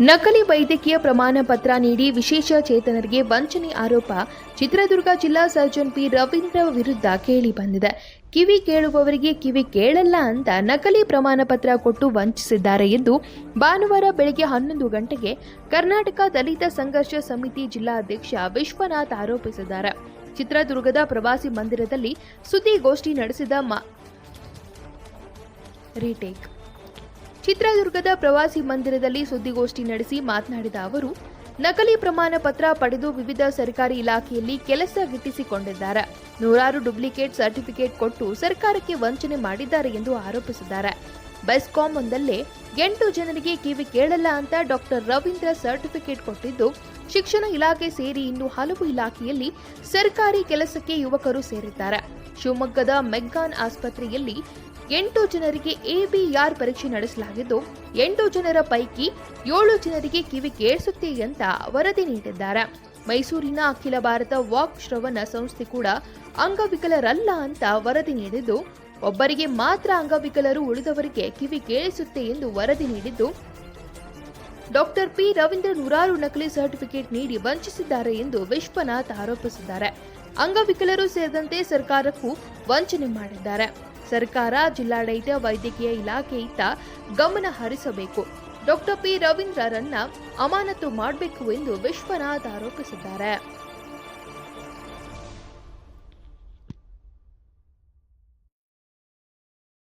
ನಕಲಿ ವೈದ್ಯಕೀಯ ಪ್ರಮಾಣ ಪತ್ರ ನೀಡಿ ವಿಶೇಷ ಚೇತನರಿಗೆ ವಂಚನೆ ಆರೋಪ. ಚಿತ್ರದುರ್ಗ ಜಿಲ್ಲಾ ಸರ್ಜನ್ ಪಿ. ರವೀಂದ್ರ ವಿರುದ್ಧ ಕೇಳಿ ಬಂದಿದೆ. ಕಿವಿ ಕೇಳುವವರಿಗೆ ಕಿವಿ ಕೇಳಲ್ಲ ಅಂತ ನಕಲಿ ಪ್ರಮಾಣ ಪತ್ರ ಕೊಟ್ಟು ವಂಚಿಸಿದ್ದಾರೆ ಎಂದು ಭಾನುವಾರ ಬೆಳಗ್ಗೆ ಹನ್ನೊಂದು ಗಂಟೆಗೆ ಕರ್ನಾಟಕ ದಲಿತ ಸಂಘರ್ಷ ಸಮಿತಿ ಜಿಲ್ಲಾಧ್ಯಕ್ಷ ವಿಶ್ವನಾಥ್ ಆರೋಪಿಸಿದ್ದಾರೆ. ಚಿತ್ರದುರ್ಗದ ಪ್ರವಾಸಿ ಮಂದಿರದಲ್ಲಿ ಸುದ್ದಿಗೋಷ್ಠಿ ನಡೆಸಿದ ಮಾ ರೀಟೇಕ್ ಚಿತ್ರದುರ್ಗದ ಪ್ರವಾಸಿ ಮಂದಿರದಲ್ಲಿ ಸುದ್ದಿಗೋಷ್ಠಿ ನಡೆಸಿ ಮಾತನಾಡಿದ ಅವರು, ನಕಲಿ ಪ್ರಮಾಣ ಪತ್ರ ಪಡೆದು ವಿವಿಧ ಸರ್ಕಾರಿ ಇಲಾಖೆಯಲ್ಲಿ ಕೆಲಸ ಗಿಟ್ಟಿಸಿಕೊಂಡಿದ್ದಾರೆ. ನೂರಾರು ಡುಪ್ಲಿಕೇಟ್ ಸರ್ಟಿಫಿಕೇಟ್ ಕೊಟ್ಟು ಸರ್ಕಾರಕ್ಕೆ ವಂಚನೆ ಮಾಡಿದ್ದಾರೆ ಎಂದು ಆರೋಪಿಸಿದ್ದಾರೆ. ಬೆಸ್ಕಾಂ ಒಂದಲ್ಲೇ ಎಂಟು ಜನರಿಗೆ ಕಿವಿ ಕೇಳಲ್ಲ ಅಂತ ಡಾಕ್ಟರ್ ರವೀಂದ್ರ ಸರ್ಟಿಫಿಕೇಟ್ ಕೊಟ್ಟಿದ್ದು ಶಿಕ್ಷಣ ಇಲಾಖೆ ಸೇರಿ ಇನ್ನು ಹಲವು ಇಲಾಖೆಯಲ್ಲಿ ಸರ್ಕಾರಿ ಕೆಲಸಕ್ಕೆ ಯುವಕರು ಸೇರಿದ್ದಾರೆ. ಶಿವಮೊಗ್ಗದ ಮೆಗ್ಗಾನ್ ಆಸ್ಪತ್ರೆಯಲ್ಲಿ ಎಂಟು ಜನರಿಗೆ ಎಬಿಆರ್ ಪರೀಕ್ಷೆ ನಡೆಸಲಾಗಿದ್ದು, ಎಂಟು ಜನರ ಪೈಕಿ ಏಳು ಜನರಿಗೆ ಕಿವಿ ಕೇಳಿಸುತ್ತೆ ಅಂತ ವರದಿ ನೀಡಿದ್ದಾರೆ. ಮೈಸೂರಿನ ಅಖಿಲ ಭಾರತ ವಾಕ್ ಶ್ರವಣ ಸಂಸ್ಥೆ ಕೂಡ ಅಂಗವಿಕಲರಲ್ಲ ಅಂತ ವರದಿ ನೀಡಿದ್ದು, ಒಬ್ಬರಿಗೆ ಮಾತ್ರ ಅಂಗವಿಕಲರು ಉಳಿದವರಿಗೆ ಕಿವಿ ಕೇಳಿಸುತ್ತೆ ಎಂದು ವರದಿ ನೀಡಿದ್ದು ಡಾಕ್ಟರ್ ಪಿ ರವೀಂದ್ರ ನೂರಾರು ನಕಲಿ ಸರ್ಟಿಫಿಕೇಟ್ ನೀಡಿ ವಂಚಿಸಿದ್ದಾರೆ ಎಂದು ವಿಶ್ವನಾಥ್ ಆರೋಪಿಸಿದ್ದಾರೆ. ಅಂಗವಿಕಲರು ಸೇರಿದಂತೆ ಸರ್ಕಾರಕ್ಕೂ ವಂಚನೆ ಮಾಡಿದ್ದಾರೆ. ಸರ್ಕಾರ ಜಿಲ್ಲಾಡಳಿತ ವೈದ್ಯಕೀಯ ಇಲಾಖೆಯಿತ್ತ ಗಮನ ಹರಿಸಬೇಕು. ಡಾಕ್ಟರ್ ಪಿ ರವೀಂದ್ರರನ್ನ ಅಮಾನತು ಮಾಡಬೇಕು ಎಂದು ವಿಶ್ವನಾಥ್ ಆರೋಪಿಸಿದ್ದಾರೆ.